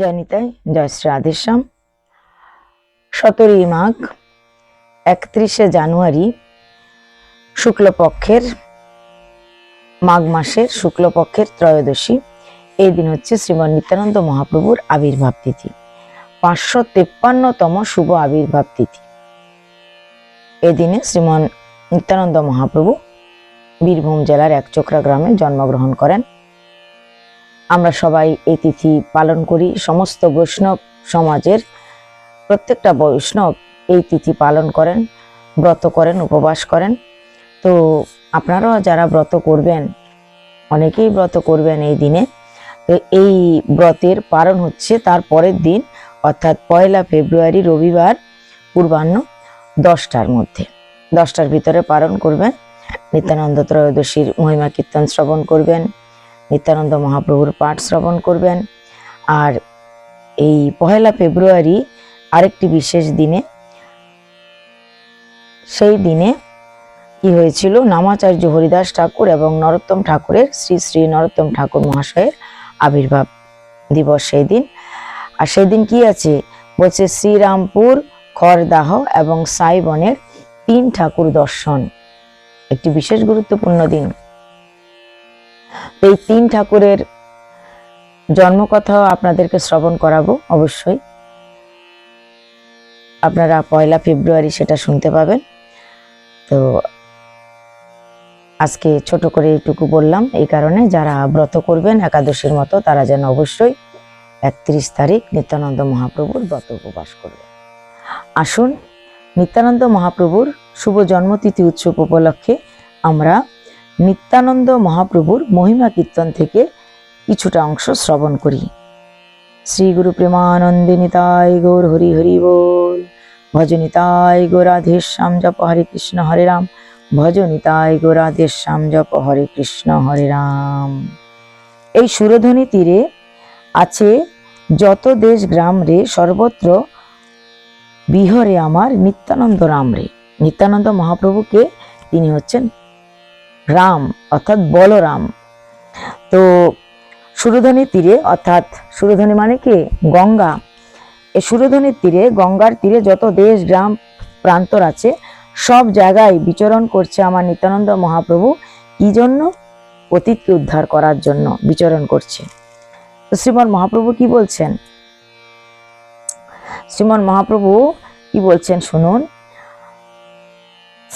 জয় জয় শ্রী রাধেশ্যাম। সতেরোই মাঘ, একত্রিশে জানুয়ারি, শুক্লপক্ষের, মাঘ মাসের শুক্লপক্ষের ত্রয়োদশী। এই দিন হচ্ছে শ্রীমন নিত্যানন্দ মহাপ্রভুর আবির্ভাব তিথি। পাঁচশো তেপ্পান্নতম শুভ আবির্ভাব তিথি। এদিনে শ্রীমন নিত্যানন্দ মহাপ্রভু বীরভূম জেলার একচোকরা গ্রামে জন্মগ্রহণ করেন। আমরা সবাই এই তিথি পালন করি। সমস্ত বৈষ্ণব সমাজের প্রত্যেকটা বৈষ্ণব এই তিথি পালন করেন, ব্রত করেন, উপবাস করেন। তো আপনারাও যারা ব্রত করবেন, অনেকেই ব্রত করবেন এই দিনে। তো এই ব্রতের পালন হচ্ছে তার পরের দিন, অর্থাৎ পয়লা ফেব্রুয়ারি, রবিবার, পূর্বাহ্ন দশটার মধ্যে। দশটার ভিতরে পালন করবেন। নিত্যানন্দ ত্রয়োদশীর মহিমা কীর্তন শ্রবণ করবেন। নিত্যানন্দ মহাপ্রভুর পাঠ শ্রবণ করবেন। আর এই পহেলা ফেব্রুয়ারি আরেকটি বিশেষ দিনে, সেই দিনে কি হয়েছিল? নামাচার্য হরিদাস ঠাকুর এবং নরোত্তম ঠাকুরের শ্রী শ্রী নরোত্তম ঠাকুর মহাশয়ের আবির্ভাব দিবস সেই দিন। আর সেই দিন কি আছে? বলছে শ্রীরামপুর খড়দাহ এবং সাইবনের তিন ঠাকুর দর্শন। একটি বিশেষ গুরুত্বপূর্ণ দিন। এই তিন ঠাকুরের জন্মকথাও আপনাদেরকে শ্রবণ করাবো, অবশ্যই। আপনারা পয়লা ফেব্রুয়ারি সেটা শুনতে পাবেন। তো আজকে ছোট করে এইটুকু বললাম, এই কারণে যারা ব্রত করবেন একাদশীর মতো, তারা যেন অবশ্যই একত্রিশ তারিখ নিত্যানন্দ মহাপ্রভুর ব্রত উপবাস করবেন আসুন, নিত্যানন্দ মহাপ্রভুর শুভ জন্মতিথি উৎসব উপলক্ষে আমরা নিত্যানন্দ মহাপ্রভুর মহিমা কীর্তন থেকে কিছুটা অংশ শ্রবণ করি। শ্রী গুরু প্রেমানন্দে নিতাই গৌর হরি হরি বল। ভজ নিতাই গৌরাধেশ জপ হরে কৃষ্ণ হরে রাম। ভজ নিতাই গৌরাধেশ শ্যাম জপ হরে কৃষ্ণ হরে রাম। এই সুরধ্বনি তীরে আছে যত দেশ গ্রাম রে, সর্বত্র বিহরে আমার নিত্যানন্দ রাম রে। নিত্যানন্দ মহাপ্রভুকে তিনি হচ্ছেন রাম, অর্থাৎ বলরাম। তো সুরধনির তীরে, অর্থাৎ সুরধনি মানে কি? গঙ্গা। এই সুরধনির তীরে, গঙ্গার তীরে যত দেশ, গ্রাম, প্রান্তর আছে, সব জায়গায় বিচরণ করছে আমার নিত্যানন্দ মহাপ্রভু। কি জন্য? অতীতকে উদ্ধার করার জন্য বিচরণ করছে। তো শ্রীমন মহাপ্রভু কি বলছেন? শ্রীমন মহাপ্রভু কি বলছেন? শুনুন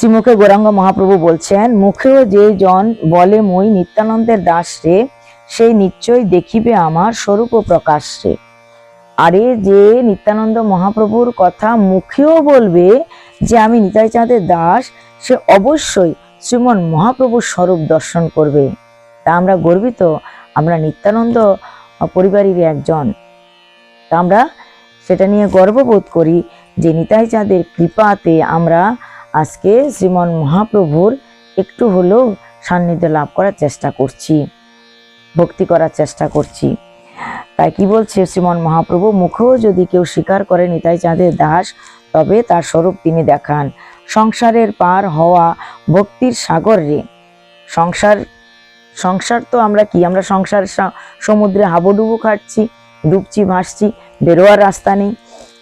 শ্রীমুখে গৌরাঙ্গ মহাপ্রভু বলছেন, মুখেও যে জন বলে মই নিত্যানন্দের দাস রে, সেই নিশ্চয় দেখিবে আমার স্বরূপ প্রকাশ রে। আরে যে নিত্যানন্দ মহাপ্রভুর কথা মুখেও বলবে যে আমি নিতাই চাঁদের দাস, সে অবশ্যই শ্রীমন মহাপ্রভুর স্বরূপ দর্শন করবে। তা আমরা গর্বিত, আমরা নিত্যানন্দ পরিবারের একজন। তা আমরা সেটা নিয়ে গর্ববোধ করি যে নিতাই চাঁদের কৃপাতে আমরা আজকে শ্রীমন মহাপ্রভুর একটু হলেও সান্নিধ্য লাভ করার চেষ্টা করছি, ভক্তি করার চেষ্টা করছি। তাই কি বলছে শ্রীমন মহাপ্রভু? মুখেও যদি কেউ স্বীকার করে নিতাই চাঁদের দাস, তবে তার স্বরূপ তিনি দেখান। সংসারের পার হওয়া ভক্তির সাগর রে। সংসার সংসার তো আমরা কি? আমরা সংসার সমুদ্রে হাবুডুবু খাচ্ছি ডুবছি, ভাসছি, বেরোয়ার রাস্তা নেই।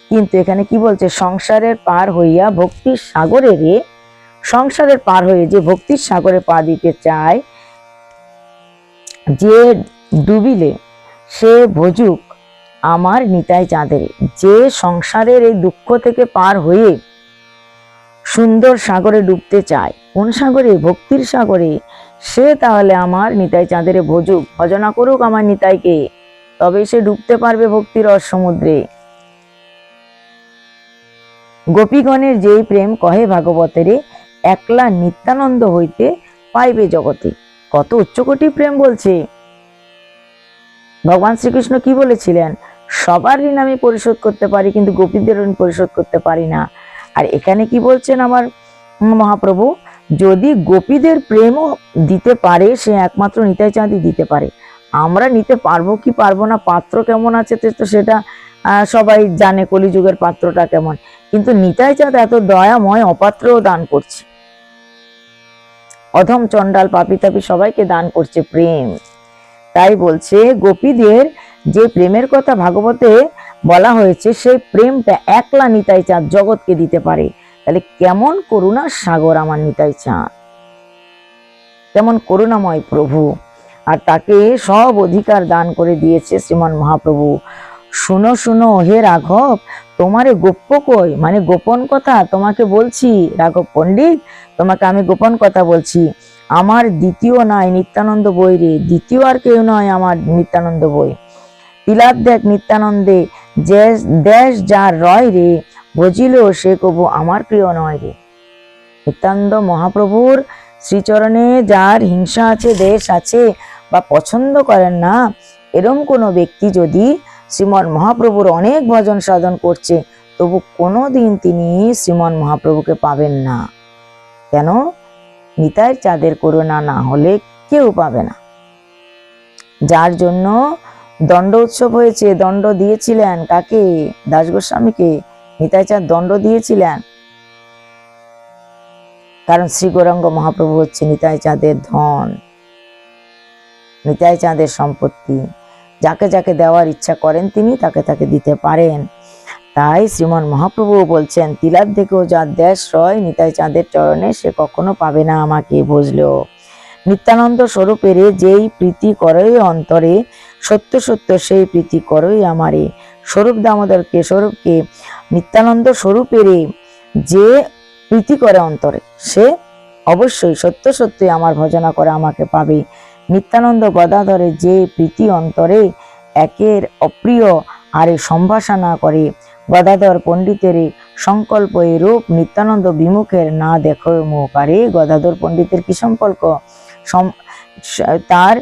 কিন্তু এখানে কি বলছে? সংসারের পার হইয়া ভক্তির সাগরে রে, সংসারের পার হয়ে যে ভক্তির সাগরে পা দিতে চায়, যে ডুবিলে সে ভোজুক আমার নিতাই চাঁদের। যে সংসারের এই দুঃখ থেকে পার হয়ে সুন্দর সাগরে ডুবতে চায়, কোন সাগরে? ভক্তির সাগরে। সে তাহলে আমার নিতাই চাঁদের ভোজুক। ভজনা করুক আমার নিতাইকে তবে সে ডুবতে পারবে ভক্তির সমুদ্রে গোপীগণের যেই প্রেম কহে ভাগবতেরে, একলা নিত্যানন্দ হইতে পাইবে জগতে। কত উচ্চকোটি প্রেম বলছে। ভগবান শ্রীকৃষ্ণ কি বলেছিলেন? সবার ঋণ আমি পরিশোধ করতে পারি, কিন্তু গোপীদের ঋণ পরিশোধ করতে পারি না। আর এখানে কি বলছেন আমার মহাপ্রভু? যদি গোপীদের প্রেমও দিতে পারে, সে একমাত্র নিতাই চাঁদই দিতে পারে। আমরা নিতে পারব কি পারব না? পাত্র কেমন আছে তো সেটা সবাই জানে কলিযুগের পাত্রটা কেমন। কিন্তু নিতাই চাঁদ এত দয়াময় অপাত্রও দান করছে। অধম চণ্ডাল পাপি তাপি সবাইকে দান করছে প্রেম। তাই বলছে, গোপীদের যে প্রেমের কথা ভাগবতে বলা হয়েছে, সেই প্রেমটা একলা নিতাই চাঁদ জগৎকে দিতে পারে। তাহলে কেমন করুণার সাগর আমার নিতাই চাঁদ কেমন করুণাময় প্রভু। আর তাকে সব অধিকার দান করে দিয়েছে শ্রীমান মহাপ্রভু। শুনো শুনো, হে রাঘব, তোমারে গোপ্য কই? মানে গোপন কথা তোমাকে বলছি, রাঘব পণ্ডিত, তোমাকে আমি গোপন কথা বলছি। আমার দ্বিতীয় নয় নিত্যানন্দ বই রে, দ্বিতীয় আর কেউ নয় আমার নিত্যানন্দ বই। তিলার দেখ নিত্যানন্দে যে দেশ যার রয় রে, বুঝিল সে কবু আমার প্রিয় নয় রে। নিত্যানন্দ মহাপ্রভুর শ্রীচরণে যার হিংসা আছে, দেশ আছে, বা পছন্দ করেন না, এরম কোনো ব্যক্তি যদি শ্রীমন মহাপ্রভুর অনেক ভজন সাধন করছে, তবু কোনোদিন তিনি শ্রীমন মহাপ্রভুকে পাবেন না। কেন? নিতাই চাঁদের করুণা না হলে কেউ পাবে না। যার জন্য দণ্ড উৎসব হয়েছে, দণ্ড দিয়েছিলেন কাকে? দাস গোস্বামীকে নিতাই চাঁদ দণ্ড দিয়েছিলেন। কারণ শ্রী গৌরাঙ্গ মহাপ্রভু হচ্ছে নিতাই চাঁদের ধন, নিতাই চাঁদের সম্পত্তি। যাকে যাকে দেওয়ার ইচ্ছা করেন তিনি তাকে তাকে দিতে পারেন। তাই শ্রীমন মহাপ্রভু বলছেন তিলার থেকেও যার দেশ রয়, নিতাই চাঁদের চরণে সে কখনো পাবে না আমাকে বুঝলো। নিত্যানন্দ স্বরূপেরে যেই প্রীতি করই অন্তরে, সত্য সত্য সেই প্রীতি করই আমারে। স্বরূপ দামোদরকে, স্বরূপকে, নিত্যানন্দ স্বরূপেরে যে প্রীতি করে অন্তরে, সে অবশ্যই সত্য সত্যই আমার ভজনা করে আমাকে পাবে। নিত্যানন্দ গদাধরে যে প্রীতি অন্তরে একের অপ্রিয় আরে সম্ভাষণা করে, গদাধর পণ্ডিতের সংকল্প এই রূপ নিত্যানন্দ বিমুখের না দেখো মুখ গদাধর পণ্ডিতের কি সম্পর্ক? তার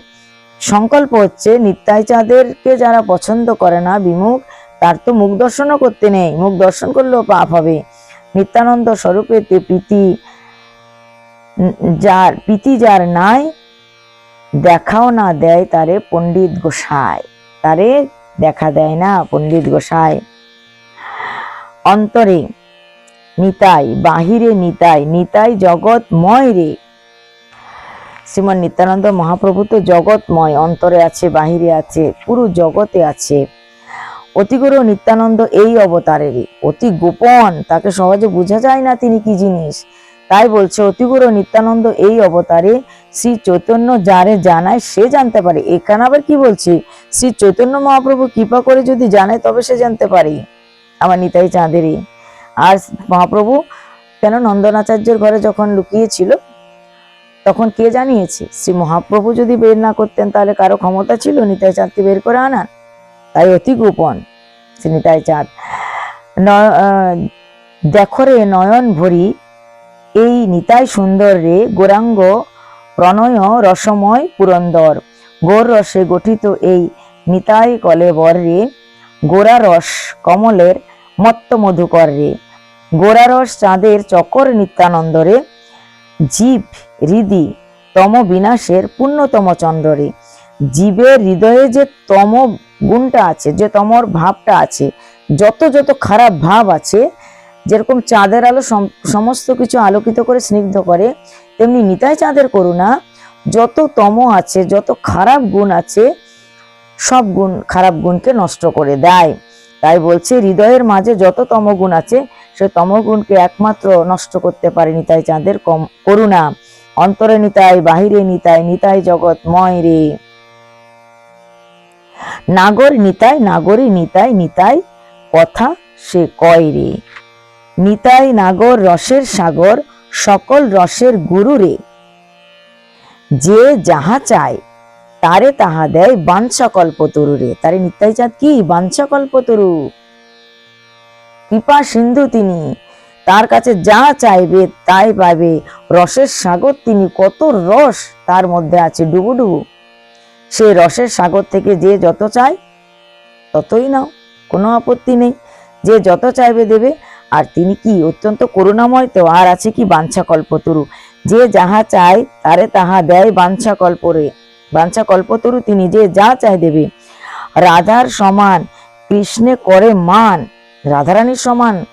সংকল্প হচ্ছে নিত্যাই চাঁদেরকে যারা পছন্দ করে না বিমুখ, তার তো মুখ দর্শনও করতে নেই, মুখ দর্শন করলেও পাপ হবে। নিত্যানন্দ স্বরূপেতে প্রীতি যার প্রীতি যার নাই দেখাও না দেয় তারে পণ্ডিত গোসাই। তারে দেখা দেয় না পণ্ডিত গোসাই। অন্তরে নিতাই, বাহিরে নিতাই নিতাই জগৎময় রে। শ্রীমান নিত্যানন্দ মহাপ্রভু তো জগৎময় অন্তরে আছে, বাহিরে আছে, পুরো জগতে আছে। অতিগুরু নিত্যানন্দ এই অবতারেরই অতি গোপন, তাকে সহজে বোঝা যায় না তিনি কি জিনিস। তাই বলছে অতিগুরু নিত্যানন্দ এই অবতারে শ্রী চৈতন্য যারে জানায় সে জানতে পারে। এখানে আবার কি বলছে? শ্রী চৈতন্য মহাপ্রভু কৃপা করে যদি জানে তবে সে জানতে পারে। আমার নিতাই চাঁদেরই। আর মহাপ্রভু কেন নন্দনাচার্যের ঘরে যখন লুকিয়েছিল, তখন কে জানিয়েছে? শ্রী মহাপ্রভু যদি বের না করতেন, তাহলে কারও ক্ষমতা ছিল? নিতাই চাঁদকে বের করে আনার তাই অতি গোপন, শ্রী নিতাই চাঁদ। দেখো রে নয়ন ভরি, এই নিতাই সুন্দর রে, গোরাঙ্গ প্রণয় রসময় পুরন্দর। গোর রসে গঠিত এই নিতাই কলেবর রে গোরা রস কমলের মত্ত মধুকর রে। গোরা রস চাঁদের চকর নিত্যানন্দরে, জীব হৃদি তম বিনাশের পূর্ণতম চন্দ্রে জীবের হৃদয়ে যে তম গুণটা আছে, যে তমর ভাবটা আছে, যত যত খারাপ ভাব আছে যেরকম চাঁদের আলো সমস্ত কিছু আলোকিত করে স্নিগ্ধ করে, তেমনি নিতাই চাঁদের করুণা, যত তম আছে, যত খারাপ গুণ আছে, সব গুণ, খারাপ গুণকে নষ্ট করে দেয়। তাই বলছে, হৃদয়ের মাঝে যত তমগুণ আছে, সে তমগুণকে একমাত্র নষ্ট করতে পারে নিতাই চাঁদের কম, করুণা। অন্তরে নিতাই, বাহিরে নিতাই নিতাই জগৎ ময় রে। নাগর নিতাই, নাগরী নিতাই নিতাই, কথা সে কয় রে। নিতাই নাগর রসের সাগর, সকল রসের গুরু রে। যে যাহা চায়, তারে তাহা দেয় বাঞ্ছা কল্পতরু রে। তারে নিতাই চাঁদ কি? বাঞ্ছা কল্পতরু কৃপা সিন্ধু তিনি, তার কাছে যা চাইবে তাই পাবে। রসের সাগর তিনি, কত রস তার মধ্যে আছে ডুবু ডুবু। সেই রসের সাগর থেকে যে যত চায়, ততই নাও, কোনো আপত্তি নেই। যে যত চাইবে দেবে আর তিনি কি অত্যন্ত করুণাময় তো? আর আছে কি বাঞ্ছা কল্পতরু যে যাহা চায়, তারে তাহা দেয় বাঞ্ছা কল্পরে বাঞ্ছা কল্পতরু তিনি যে যা চায় দেবে। রাধার সমান, কৃষ্ণে করে মান। রাধারানীর সমান।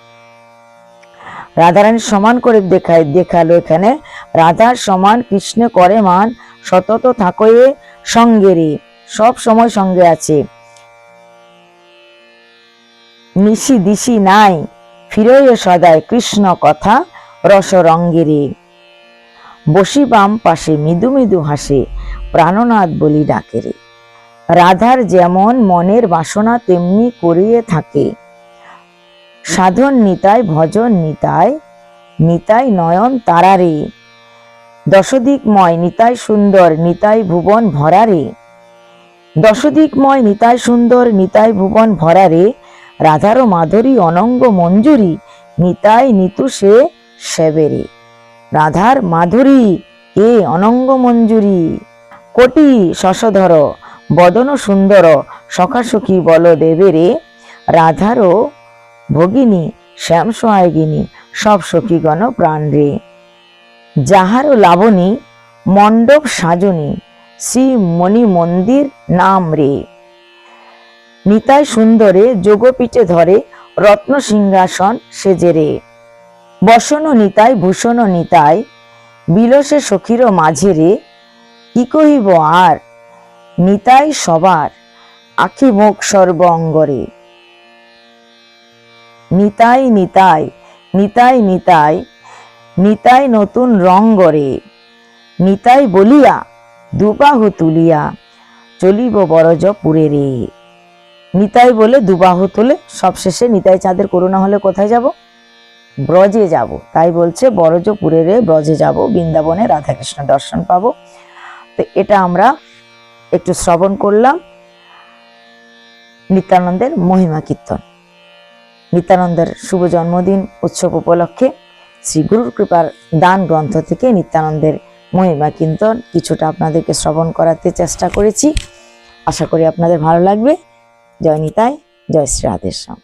রাধারানীর সমান করে দেখায়, দেখাল এখানে। রাধার সমান, কৃষ্ণে করে মান। সতত থাকয়ে সঙ্গে রে সব সময় সঙ্গে আছে। নিশি দিশি নাই। ফিরয় সদায় কৃষ্ণ কথা রস রঙ্গেরে বসি বাম পাশে মৃদু মৃদু হাসে প্রাণনাথ বলি ডাকেরে। রাধার যেমন মনের বাসনা তেমনি করিয়ে থাকে। সাধন নিতাই, ভজন নিতাই নিতাই নয়ন তারারে। দশদিকময় নিতাই সুন্দর, নিতাই ভুবন ভরারে। দশদিকময় নিতাই সুন্দর, নিতাই ভুবন ভরারে। রাধার মাধুরী অনঙ্গ মঞ্জুরি, নিতাই নিতু সে সেবেরে। রাধার মাধুরী, এ অনঙ্গ মঞ্জুরি। কোটি শশধর, বদন সুন্দর সখাসখী বল দেবেরে রাধারও ভগিনী, শ্যাম সোহাগিনী, সব সখীগণ প্রাণ রে। যাহারও লাবণী, মণ্ডপ সাজনী, শ্রী মণি মন্দির নাম রে। নিতাই সুন্দরে যোগপীঠে ধরে রত্ন সিংহাসন সেজে রে। বসন নিতাই, ভূষণ নিতাই, বিলসে সখীর মাঝে রে। কি কহিব আর? নিতাই সবার আখি মুখ সর্ব অঙ্গরে নিতাই নিতাই নিতাই নিতাই নিতাই নতুন রং। গড়ে নিতাই বলিয়া, দুবাহু তুলিয়া, চলিব বরজ পুরে রে। নিতাই বলে দুবাহু তুলে, সবশেষে নিতাই চাঁদের করুণা হলে কোথায় যাব? ব্রজে যাব। তাই বলছে, বরজপুরে রে ব্রজে যাব, বৃন্দাবনে রাধাকৃষ্ণ দর্শন পাবো। তো এটা আমরা একটু শ্রবণ করলাম। নিত্যানন্দের মহিমা কীর্তন। নিত্যানন্দের শুভ জন্মদিন উৎসব উপলক্ষে শ্রী গুরুর কৃপার দান গ্রন্থ থেকে নিত্যানন্দের মহিমা কীর্তন কিছুটা আপনাদেরকে শ্রবণ করাতে চেষ্টা করেছি। আশা করি আপনাদের ভালো লাগবে। জয় নিতাই জয় শ্রী রাধেশ্যাম